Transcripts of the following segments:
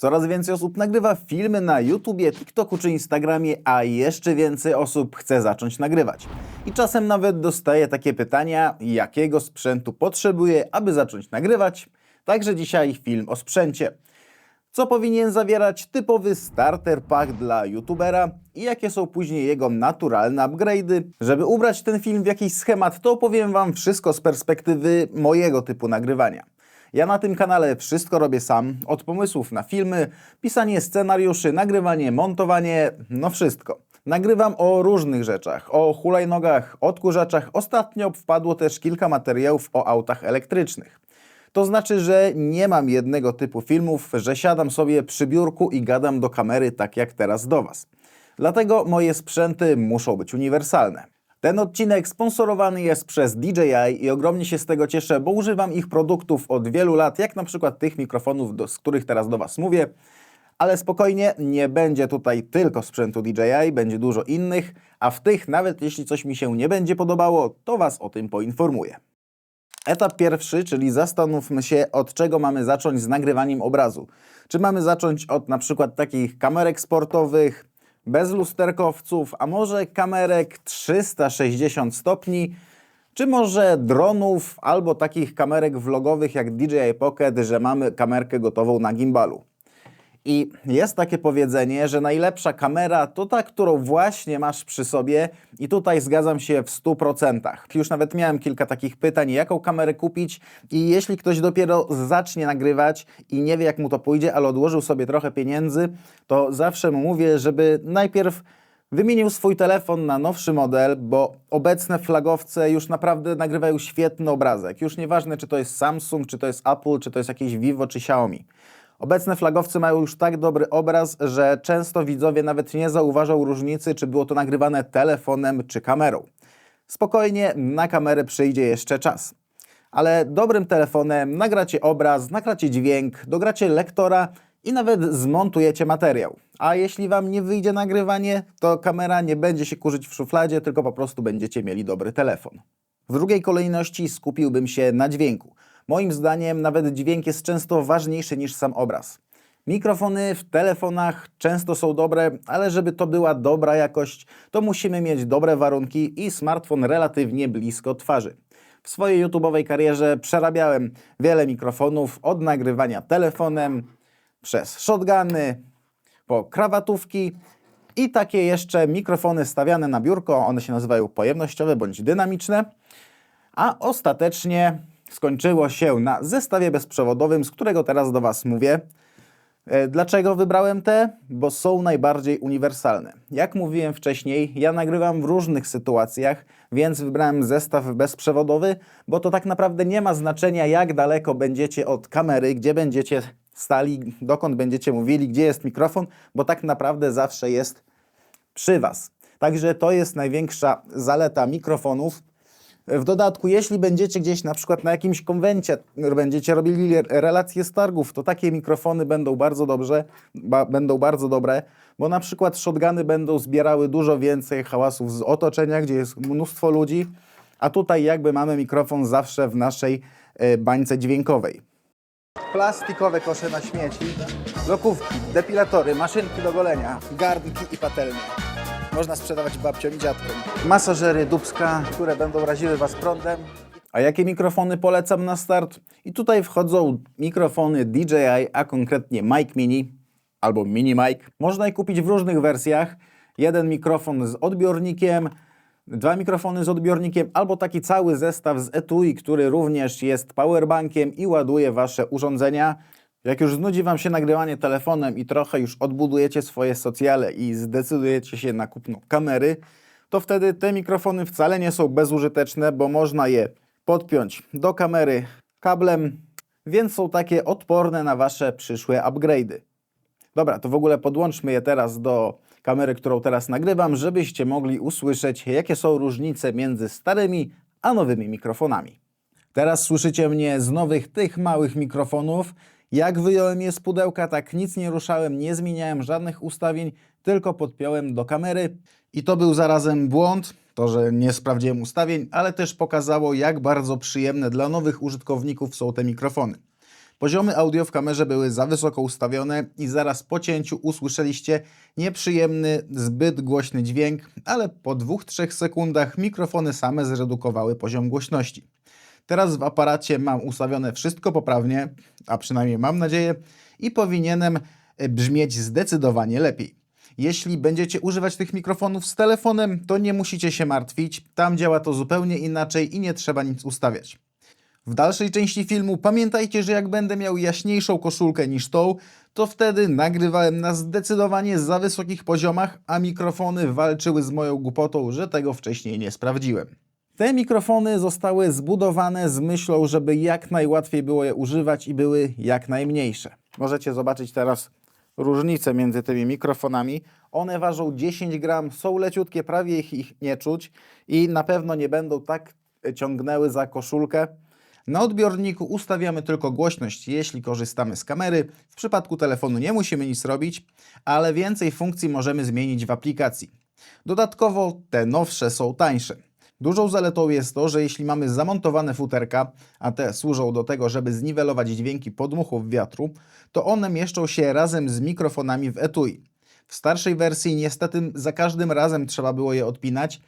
Coraz więcej osób nagrywa filmy na YouTubie, TikToku czy Instagramie, a jeszcze więcej osób chce zacząć nagrywać. I czasem nawet dostaję takie pytania, jakiego sprzętu potrzebuję, aby zacząć nagrywać. Także dzisiaj film o sprzęcie. Co powinien zawierać typowy starter pack dla youtubera i jakie są później jego naturalne upgrade'y. Żeby ubrać ten film w jakiś schemat, to opowiem Wam wszystko z perspektywy mojego typu nagrywania. Ja na tym kanale wszystko robię sam, od pomysłów na filmy, pisanie scenariuszy, nagrywanie, montowanie, no wszystko. Nagrywam o różnych rzeczach, o hulajnogach, odkurzaczach. Ostatnio wpadło też kilka materiałów o autach elektrycznych. To znaczy, że nie mam jednego typu filmów, że siadam sobie przy biurku i gadam do kamery tak jak teraz do Was. Dlatego moje sprzęty muszą być uniwersalne. Ten odcinek sponsorowany jest przez DJI i ogromnie się z tego cieszę, bo używam ich produktów od wielu lat, jak na przykład tych mikrofonów, do, z których teraz do Was mówię. Ale spokojnie, nie będzie tutaj tylko sprzętu DJI, będzie dużo innych, a w tych, nawet jeśli coś mi się nie będzie podobało, to Was o tym poinformuję. Etap pierwszy, czyli zastanówmy się, od czego mamy zacząć z nagrywaniem obrazu. Czy mamy zacząć od na przykład takich kamerek sportowych, bez lusterkowców, a może kamerek 360 stopni, czy może dronów albo takich kamerek vlogowych jak DJI Pocket, że mamy kamerkę gotową na gimbalu. I jest takie powiedzenie, że najlepsza kamera to ta, którą właśnie masz przy sobie, i tutaj zgadzam się w 100%. Już nawet miałem kilka takich pytań, jaką kamerę kupić, i jeśli ktoś dopiero zacznie nagrywać i nie wie, jak mu to pójdzie, ale odłożył sobie trochę pieniędzy, to zawsze mu mówię, żeby najpierw wymienił swój telefon na nowszy model, bo obecne flagowce już naprawdę nagrywają świetny obrazek. Już nieważne, czy to jest Samsung, czy to jest Apple, czy to jest jakieś Vivo, czy Xiaomi. Obecne flagowce mają już tak dobry obraz, że często widzowie nawet nie zauważą różnicy, czy było to nagrywane telefonem czy kamerą. Spokojnie, na kamerę przyjdzie jeszcze czas. Ale dobrym telefonem nagracie obraz, nagracie dźwięk, dogracie lektora i nawet zmontujecie materiał. A jeśli Wam nie wyjdzie nagrywanie, to kamera nie będzie się kurzyć w szufladzie, tylko po prostu będziecie mieli dobry telefon. W drugiej kolejności skupiłbym się na dźwięku. Moim zdaniem nawet dźwięk jest często ważniejszy niż sam obraz. Mikrofony w telefonach często są dobre, ale żeby to była dobra jakość, to musimy mieć dobre warunki i smartfon relatywnie blisko twarzy. W swojej YouTube'owej karierze przerabiałem wiele mikrofonów od nagrywania telefonem, przez shotguny, po krawatówki i takie jeszcze mikrofony stawiane na biurko, one się nazywają pojemnościowe bądź dynamiczne, a ostatecznie skończyło się na zestawie bezprzewodowym, z którego teraz do Was mówię. E, Dlaczego wybrałem te? Bo są najbardziej uniwersalne. Jak mówiłem wcześniej, ja nagrywam w różnych sytuacjach, więc wybrałem zestaw bezprzewodowy, bo to tak naprawdę nie ma znaczenia, jak daleko będziecie od kamery, gdzie będziecie stali, dokąd będziecie mówili, gdzie jest mikrofon, bo tak naprawdę zawsze jest przy Was. Także to jest największa zaleta mikrofonów. W dodatku, jeśli będziecie gdzieś na przykład na jakimś konwencie, będziecie robili relacje z targów, to takie mikrofony będą bardzo dobrze, ba, będą bardzo dobre, bo na przykład shotguny będą zbierały dużo więcej hałasów z otoczenia, gdzie jest mnóstwo ludzi, a tutaj jakby mamy mikrofon zawsze w naszej e, bańce dźwiękowej. Plastikowe kosze na śmieci, lokówki, depilatory, maszynki do golenia, garnki i patelnie. Można sprzedawać babciom i dziadkom. Masażery dubska, które będą raziły Was prądem. A jakie mikrofony polecam na start? I tutaj wchodzą mikrofony DJI, a konkretnie Mic Mini albo Mini Mic. Można je kupić w różnych wersjach. Jeden mikrofon z odbiornikiem, dwa mikrofony z odbiornikiem, albo taki cały zestaw z etui, który również jest powerbankiem i ładuje Wasze urządzenia. Jak już znudzi Wam się nagrywanie telefonem i trochę już odbudujecie swoje socjale i zdecydujecie się na kupno kamery, to wtedy te mikrofony wcale nie są bezużyteczne, bo można je podpiąć do kamery kablem, więc są takie odporne na Wasze przyszłe upgrade'y. Dobra, to w ogóle podłączmy je teraz do kamery, którą teraz nagrywam, żebyście mogli usłyszeć, jakie są różnice między starymi a nowymi mikrofonami. Teraz słyszycie mnie z nowych tych małych mikrofonów. Jak wyjąłem je z pudełka, tak nic nie ruszałem, nie zmieniałem żadnych ustawień, tylko podpiąłem do kamery. I to był zarazem błąd, to że nie sprawdziłem ustawień, ale też pokazało, jak bardzo przyjemne dla nowych użytkowników są te mikrofony. Poziomy audio w kamerze były za wysoko ustawione i zaraz po cięciu usłyszeliście nieprzyjemny, zbyt głośny dźwięk, ale po 2-3 sekundach mikrofony same zredukowały poziom głośności. Teraz w aparacie mam ustawione wszystko poprawnie, a przynajmniej mam nadzieję, i powinienem e, brzmieć zdecydowanie lepiej. Jeśli będziecie używać tych mikrofonów z telefonem, to nie musicie się martwić, tam działa to zupełnie inaczej i nie trzeba nic ustawiać. W dalszej części filmu pamiętajcie, że jak będę miał jaśniejszą koszulkę niż tą, to wtedy nagrywałem na zdecydowanie za wysokich poziomach, a mikrofony walczyły z moją głupotą, że tego wcześniej nie sprawdziłem. Te mikrofony zostały zbudowane z myślą, żeby jak najłatwiej było je używać i były jak najmniejsze. Możecie zobaczyć teraz różnicę między tymi mikrofonami. One ważą 10 gram, są leciutkie, prawie ich, ich nie czuć i na pewno nie będą tak ciągnęły za koszulkę. Na odbiorniku ustawiamy tylko głośność, jeśli korzystamy z kamery. W przypadku telefonu nie musimy nic robić, ale więcej funkcji możemy zmienić w aplikacji. Dodatkowo te nowsze są tańsze. Dużą zaletą jest to, że jeśli mamy zamontowane futerka, a te służą do tego, żeby zniwelować dźwięki podmuchów wiatru, to one mieszczą się razem z mikrofonami w etui. W starszej wersji niestety za każdym razem trzeba było je odpinać,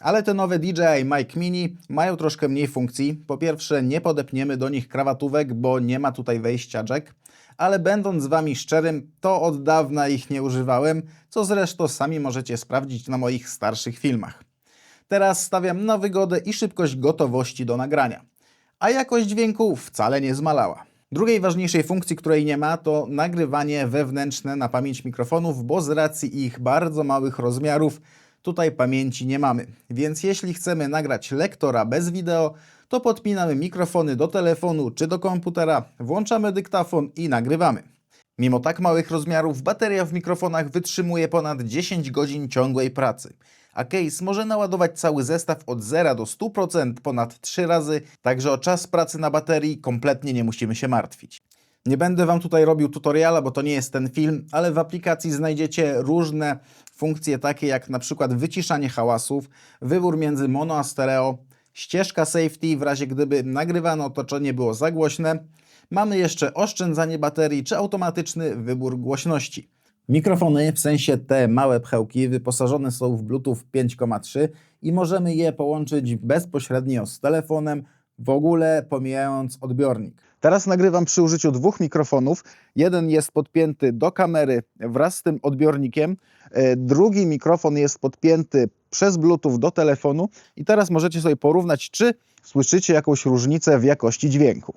ale te nowe DJI Mic Mini mają troszkę mniej funkcji. Po pierwsze, nie podepniemy do nich krawatówek, bo nie ma tutaj wejścia jack, ale będąc z Wami szczerym, to od dawna ich nie używałem, co zresztą sami możecie sprawdzić na moich starszych filmach. Teraz stawiam na wygodę i szybkość gotowości do nagrania. A jakość dźwięku wcale nie zmalała. Drugiej ważniejszej funkcji, której nie ma, to nagrywanie wewnętrzne na pamięć mikrofonów, bo z racji ich bardzo małych rozmiarów tutaj pamięci nie mamy. Więc jeśli chcemy nagrać lektora bez wideo, to podpinamy mikrofony do telefonu czy do komputera, włączamy dyktafon i nagrywamy. Mimo tak małych rozmiarów, bateria w mikrofonach wytrzymuje ponad 10 godzin ciągłej pracy, a case może naładować cały zestaw od 0 do 100% ponad 3 razy, także o czas pracy na baterii kompletnie nie musimy się martwić. Nie będę Wam tutaj robił tutoriala, bo to nie jest ten film, ale w aplikacji znajdziecie różne funkcje takie jak na przykład wyciszanie hałasów, wybór między mono a stereo, ścieżka safety w razie gdyby nagrywane otoczenie było za głośne, Mamy jeszcze oszczędzanie baterii czy automatyczny wybór głośności. Mikrofony, w sensie te małe pchełki, wyposażone są w Bluetooth 5,3 i możemy je połączyć bezpośrednio z telefonem, w ogóle pomijając odbiornik. Teraz nagrywam przy użyciu dwóch mikrofonów. Jeden jest podpięty do kamery wraz z tym odbiornikiem, e, drugi mikrofon jest podpięty przez Bluetooth do telefonu i teraz możecie sobie porównać, czy słyszycie jakąś różnicę w jakości dźwięku.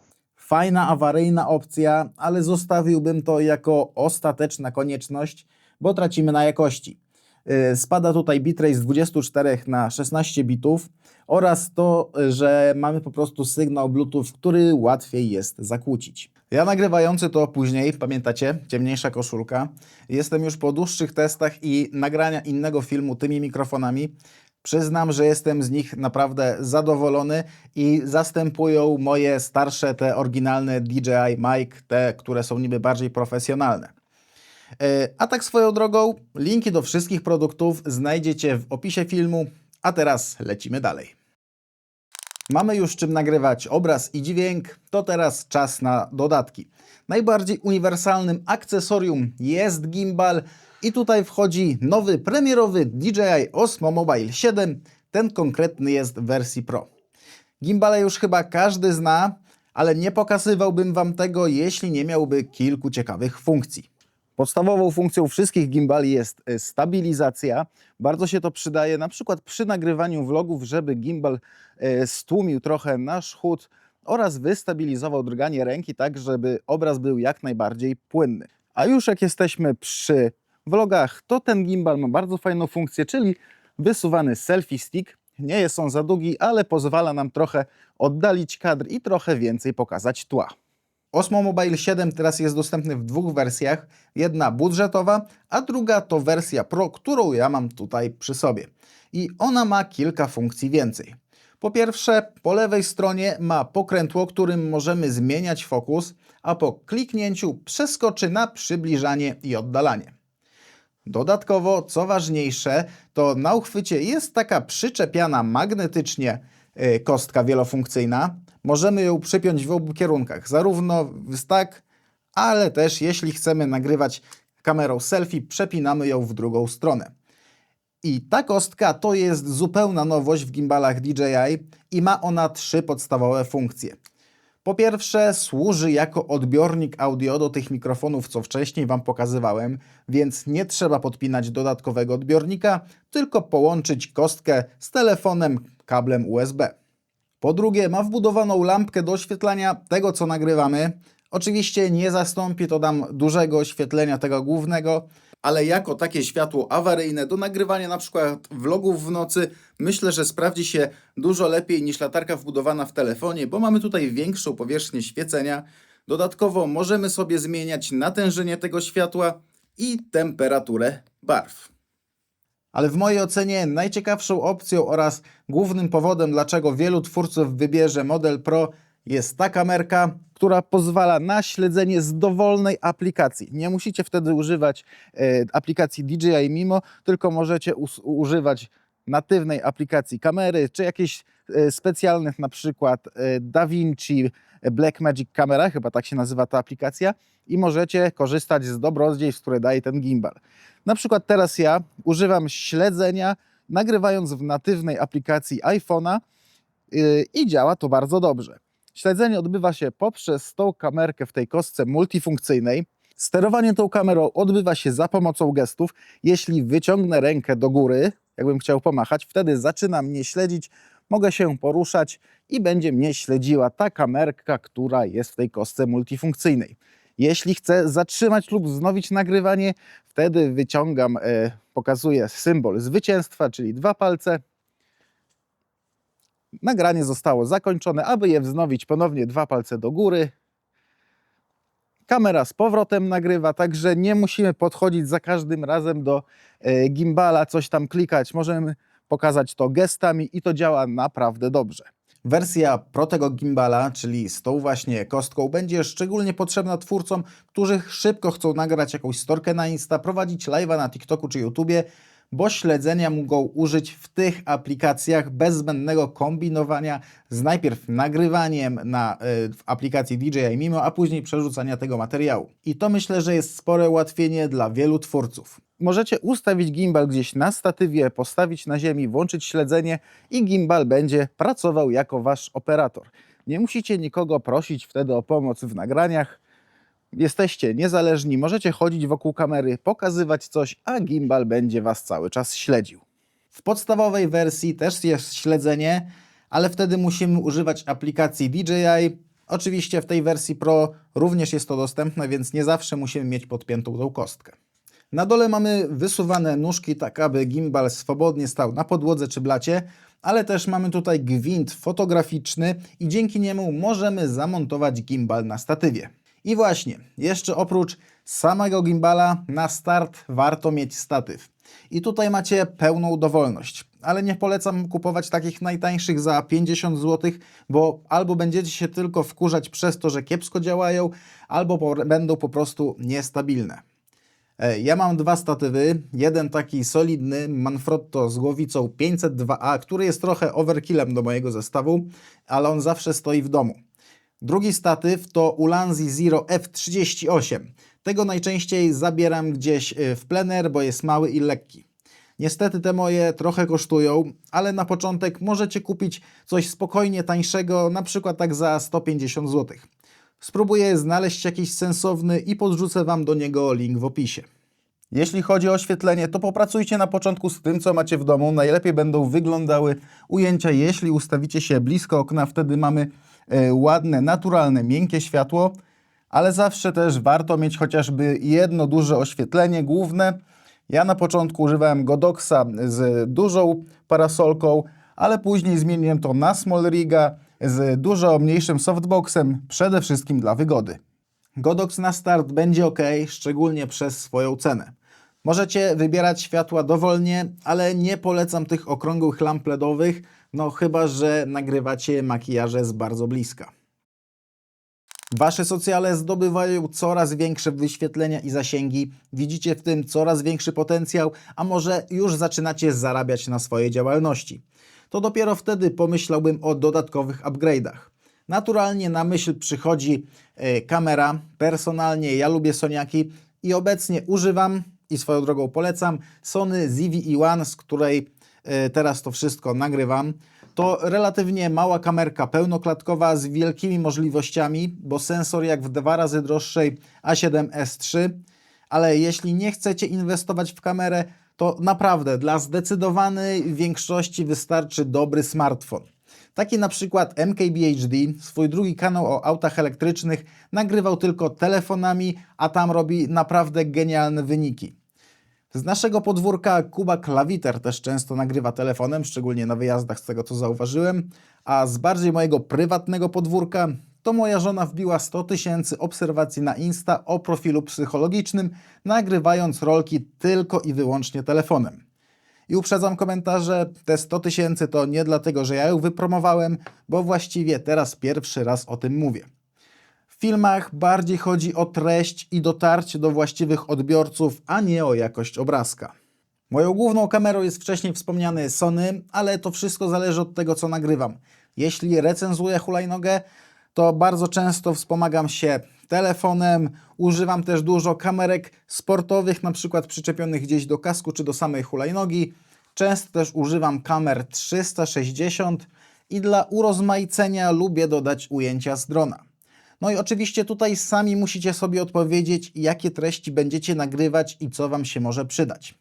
Fajna, awaryjna opcja, ale zostawiłbym to jako ostateczna konieczność, bo tracimy na jakości. Yy, Spada tutaj bitrate z 24 na 16 bitów oraz to, że mamy po prostu sygnał Bluetooth, który łatwiej jest zakłócić. Ja nagrywający to później, pamiętacie, ciemniejsza koszulka. Jestem już po dłuższych testach i nagrania innego filmu tymi mikrofonami. Przyznam, że jestem z nich naprawdę zadowolony i zastępują moje starsze, te oryginalne DJI Mic, te, które są niby bardziej profesjonalne. E, A tak swoją drogą, linki do wszystkich produktów znajdziecie w opisie filmu, a teraz lecimy dalej. Mamy już czym nagrywać obraz i dźwięk, to teraz czas na dodatki. Najbardziej uniwersalnym akcesorium jest gimbal i tutaj wchodzi nowy premierowy DJI Osmo Mobile 7. Ten konkretny jest w wersji Pro. Gimbale już chyba każdy zna, ale nie pokazywałbym Wam tego, jeśli nie miałby kilku ciekawych funkcji. Podstawową funkcją wszystkich gimbali jest e, stabilizacja. Bardzo się to przydaje na przykład przy nagrywaniu vlogów, żeby gimbal e, stłumił trochę nasz chód oraz wystabilizował drganie ręki tak, żeby obraz był jak najbardziej płynny. A już jak jesteśmy przy vlogach, to ten gimbal ma bardzo fajną funkcję, czyli wysuwany selfie stick. Nie jest on za długi, ale pozwala nam trochę oddalić kadr i trochę więcej pokazać tła. Osmo Mobile 7 teraz jest dostępny w dwóch wersjach. Jedna budżetowa, a druga to wersja Pro, którą ja mam tutaj przy sobie. I ona ma kilka funkcji więcej. Po pierwsze, po lewej stronie ma pokrętło, którym możemy zmieniać fokus, a po kliknięciu przeskoczy na przybliżanie i oddalanie. Dodatkowo, co ważniejsze, to na uchwycie jest taka przyczepiana magnetycznie y, kostka wielofunkcyjna. możemy ją przypiąć w obu kierunkach, zarówno w stack, ale też jeśli chcemy nagrywać kamerą selfie, przepinamy ją w drugą stronę. I ta kostka to jest zupełna nowość w gimbalach DJI i ma ona trzy podstawowe funkcje. Po pierwsze, służy jako odbiornik audio do tych mikrofonów, co wcześniej Wam pokazywałem, więc nie trzeba podpinać dodatkowego odbiornika, tylko połączyć kostkę z telefonem kablem USB. Po drugie, ma wbudowaną lampkę do oświetlania tego, co nagrywamy. Oczywiście nie zastąpi to nam dużego oświetlenia tego głównego, ale jako takie światło awaryjne do nagrywania na przykład vlogów w nocy, myślę, że sprawdzi się dużo lepiej niż latarka wbudowana w telefonie, bo mamy tutaj większą powierzchnię świecenia. Dodatkowo możemy sobie zmieniać natężenie tego światła i temperaturę barw. Ale w mojej ocenie najciekawszą opcją oraz głównym powodem, dlaczego wielu twórców wybierze model Pro, jest ta kamerka, która pozwala na śledzenie z dowolnej aplikacji. Nie musicie wtedy używać e, aplikacji DJI Mimo, tylko możecie używać natywnej aplikacji kamery, czy jakichś e, specjalnych, na przykład e, DaVinci Blackmagic Camera, chyba tak się nazywa ta aplikacja, i możecie korzystać z dobrodziejstw, które daje ten gimbal. Na przykład teraz ja używam śledzenia, nagrywając w natywnej aplikacji iPhone'a i działa to bardzo dobrze. Śledzenie odbywa się poprzez tą kamerkę w tej kostce multifunkcyjnej. Sterowanie tą kamerą odbywa się za pomocą gestów. Jeśli wyciągnę rękę do góry, jakbym chciał pomachać, wtedy zaczyna mnie śledzić, mogę się poruszać i będzie mnie śledziła ta kamerka, która jest w tej kostce multifunkcyjnej. Jeśli chcę zatrzymać lub wznowić nagrywanie, wtedy wyciągam, e, pokazuję symbol zwycięstwa, czyli dwa palce. Nagranie zostało zakończone. Aby je wznowić, ponownie dwa palce do góry. Kamera z powrotem nagrywa, także nie musimy podchodzić za każdym razem do e, gimbala, coś tam klikać. Możemy pokazać to gestami i to działa naprawdę dobrze. Wersja Pro tego gimbala, czyli z tą właśnie kostką, będzie szczególnie potrzebna twórcom, którzy szybko chcą nagrać jakąś storkę na Insta, prowadzić live'a na TikToku czy YouTubie, bo śledzenia mogą użyć w tych aplikacjach bez zbędnego kombinowania z najpierw nagrywaniem na, y, w aplikacji DJI Mimo, a później przerzucania tego materiału. I to myślę, że jest spore ułatwienie dla wielu twórców. Możecie ustawić gimbal gdzieś na statywie, postawić na ziemi, włączyć śledzenie i gimbal będzie pracował jako wasz operator. Nie musicie nikogo prosić wtedy o pomoc w nagraniach. Jesteście niezależni, możecie chodzić wokół kamery, pokazywać coś, a gimbal będzie Was cały czas śledził. W podstawowej wersji też jest śledzenie, ale wtedy musimy używać aplikacji DJI. Oczywiście w tej wersji Pro również jest to dostępne, więc nie zawsze musimy mieć podpiętą tą kostkę. Na dole mamy wysuwane nóżki, tak aby gimbal swobodnie stał na podłodze czy blacie, ale też mamy tutaj gwint fotograficzny i dzięki niemu możemy zamontować gimbal na statywie. I właśnie, jeszcze oprócz samego gimbala na start warto mieć statyw. I tutaj macie pełną dowolność, ale nie polecam kupować takich najtańszych za 50 zł, bo albo będziecie się tylko wkurzać przez to, że kiepsko działają, albo po, będą po prostu niestabilne. E, Ja mam dwa statywy. Jeden taki solidny Manfrotto z głowicą 502A, który jest trochę overkillem do mojego zestawu, ale on zawsze stoi w domu. Drugi statyw to Ulanzi Zero F38. Tego najczęściej zabieram gdzieś y, w plener, bo jest mały i lekki. Niestety te moje trochę kosztują, ale na początek możecie kupić coś spokojnie tańszego, na przykład tak za 150 zł. Spróbuję znaleźć jakiś sensowny i podrzucę Wam do niego link w opisie. Jeśli chodzi o oświetlenie, to popracujcie na początku z tym, co macie w domu. Najlepiej będą wyglądały ujęcia, jeśli ustawicie się blisko okna, wtedy mamy ładne, naturalne, miękkie światło, ale zawsze też warto mieć chociażby jedno duże oświetlenie główne. Ja na początku używałem Godoxa z dużą parasolką, ale później zmieniłem to na Small Riga z dużo mniejszym softboxem, przede wszystkim dla wygody. Godox na start będzie ok, szczególnie przez swoją cenę. Możecie wybierać światła dowolnie, ale nie polecam tych okrągłych lamp LEDowych, no chyba, że nagrywacie makijaże z bardzo bliska. Wasze socjale zdobywają coraz większe wyświetlenia i zasięgi, widzicie w tym coraz większy potencjał, a może już zaczynacie zarabiać na swojej działalności. To dopiero wtedy pomyślałbym o dodatkowych upgrade'ach. Naturalnie na myśl przychodzi e, kamera. Personalnie ja lubię Soniaki i obecnie używam i swoją drogą polecam Sony ZV-E1, z której e, teraz to wszystko nagrywam. To relatywnie mała kamerka pełnoklatkowa z wielkimi możliwościami, bo sensor jak w dwa razy droższej A7S3, ale jeśli nie chcecie inwestować w kamerę, to naprawdę dla zdecydowanej większości wystarczy dobry smartfon. Taki na przykład MKBHD, swój drugi kanał o autach elektrycznych, nagrywał tylko telefonami, a tam robi naprawdę genialne wyniki. Z naszego podwórka Kuba Klawiter też często nagrywa telefonem, szczególnie na wyjazdach z tego co zauważyłem, a z bardziej mojego prywatnego podwórka to moja żona wbiła 100 tysięcy obserwacji na Insta o profilu psychologicznym, nagrywając rolki tylko i wyłącznie telefonem. I uprzedzam komentarze, te 100 tysięcy to nie dlatego, że ja ją wypromowałem, bo właściwie teraz pierwszy raz o tym mówię. Filmach bardziej chodzi o treść i dotarcie do właściwych odbiorców, a nie o jakość obrazka. Moją główną kamerą jest wcześniej wspomniany Sony, ale to wszystko zależy od tego, co nagrywam. Jeśli recenzuję hulajnogę, to bardzo często wspomagam się telefonem, używam też dużo kamerek sportowych, na przykład przyczepionych gdzieś do kasku czy do samej hulajnogi. Często też używam kamer 360 i dla urozmaicenia lubię dodać ujęcia z drona. No i oczywiście tutaj sami musicie sobie odpowiedzieć, jakie treści będziecie nagrywać i co Wam się może przydać.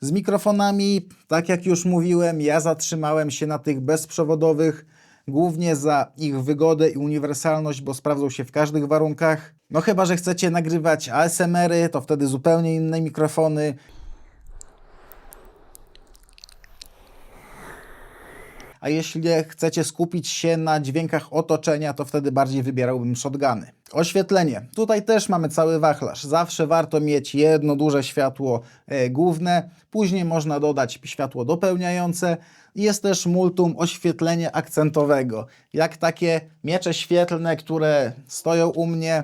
Z mikrofonami, tak jak już mówiłem, ja zatrzymałem się na tych bezprzewodowych, głównie za ich wygodę i uniwersalność, bo sprawdzą się w każdych warunkach. No chyba, że chcecie nagrywać ASMR-y, to wtedy zupełnie inne mikrofony. A jeśli chcecie skupić się na dźwiękach otoczenia, to wtedy bardziej wybierałbym shotguny. Oświetlenie. Tutaj też mamy cały wachlarz. Zawsze warto mieć jedno duże światło e, główne, później można dodać światło dopełniające. Jest też multum oświetlenia akcentowego, jak takie miecze świetlne, które stoją u mnie,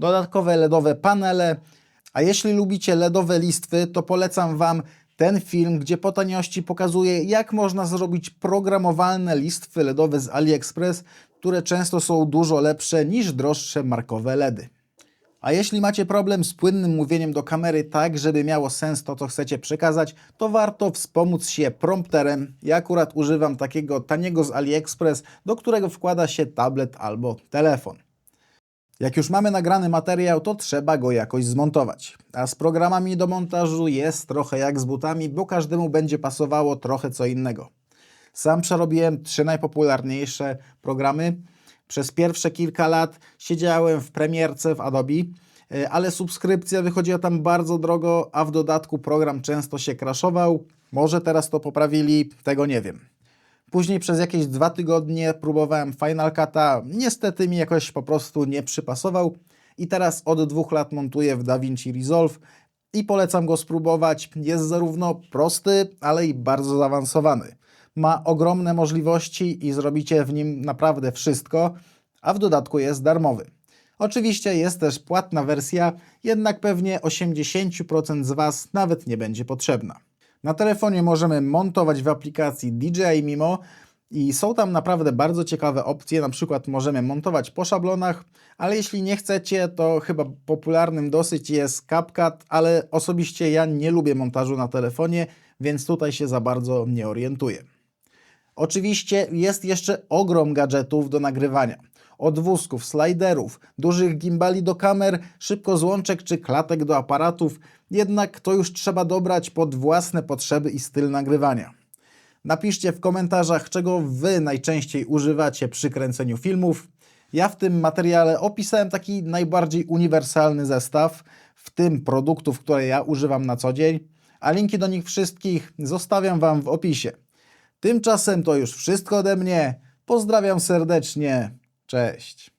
dodatkowe LEDowe panele. A jeśli lubicie LEDowe listwy, to polecam Wam ten film, gdzie po taniości pokazuje, jak można zrobić programowalne listwy LEDowe z AliExpress, które często są dużo lepsze niż droższe markowe LEDy. A jeśli macie problem z płynnym mówieniem do kamery tak, żeby miało sens to, co chcecie przekazać, to warto wspomóc się prompterem. Ja akurat używam takiego taniego z AliExpress, do którego wkłada się tablet albo telefon. Jak już mamy nagrany materiał, to trzeba go jakoś zmontować. A z programami do montażu jest trochę jak z butami, bo każdemu będzie pasowało trochę co innego. Sam przerobiłem trzy najpopularniejsze programy. Przez pierwsze kilka lat siedziałem w premierce w Adobe, e, ale subskrypcja wychodziła tam bardzo drogo, a w dodatku program często się crashował. Może teraz to poprawili, tego nie wiem. Później przez jakieś dwa tygodnie próbowałem Final Cut'a, niestety mi jakoś po prostu nie przypasował i teraz od dwóch lat montuję w DaVinci Resolve i polecam go spróbować. Jest zarówno prosty, ale i bardzo zaawansowany. Ma ogromne możliwości i zrobicie w nim naprawdę wszystko, a w dodatku jest darmowy. Oczywiście jest też płatna wersja, jednak pewnie 80% z Was nawet nie będzie potrzebna. Na telefonie możemy montować w aplikacji DJI Mimo i są tam naprawdę bardzo ciekawe opcje, na przykład możemy montować po szablonach, ale jeśli nie chcecie, to chyba popularnym dosyć jest CapCut, ale osobiście ja nie lubię montażu na telefonie, więc tutaj się za bardzo nie orientuję. Oczywiście jest jeszcze ogrom gadżetów do nagrywania. Od wózków, sliderów, dużych gimbali do kamer, szybko złączek czy klatek do aparatów, jednak to już trzeba dobrać pod własne potrzeby i styl nagrywania. Napiszcie w komentarzach, czego Wy najczęściej używacie przy kręceniu filmów. Ja w tym materiale opisałem taki najbardziej uniwersalny zestaw, w tym produktów, które ja używam na co dzień, a linki do nich wszystkich zostawiam Wam w opisie. Tymczasem to już wszystko ode mnie. Pozdrawiam serdecznie. Cześć.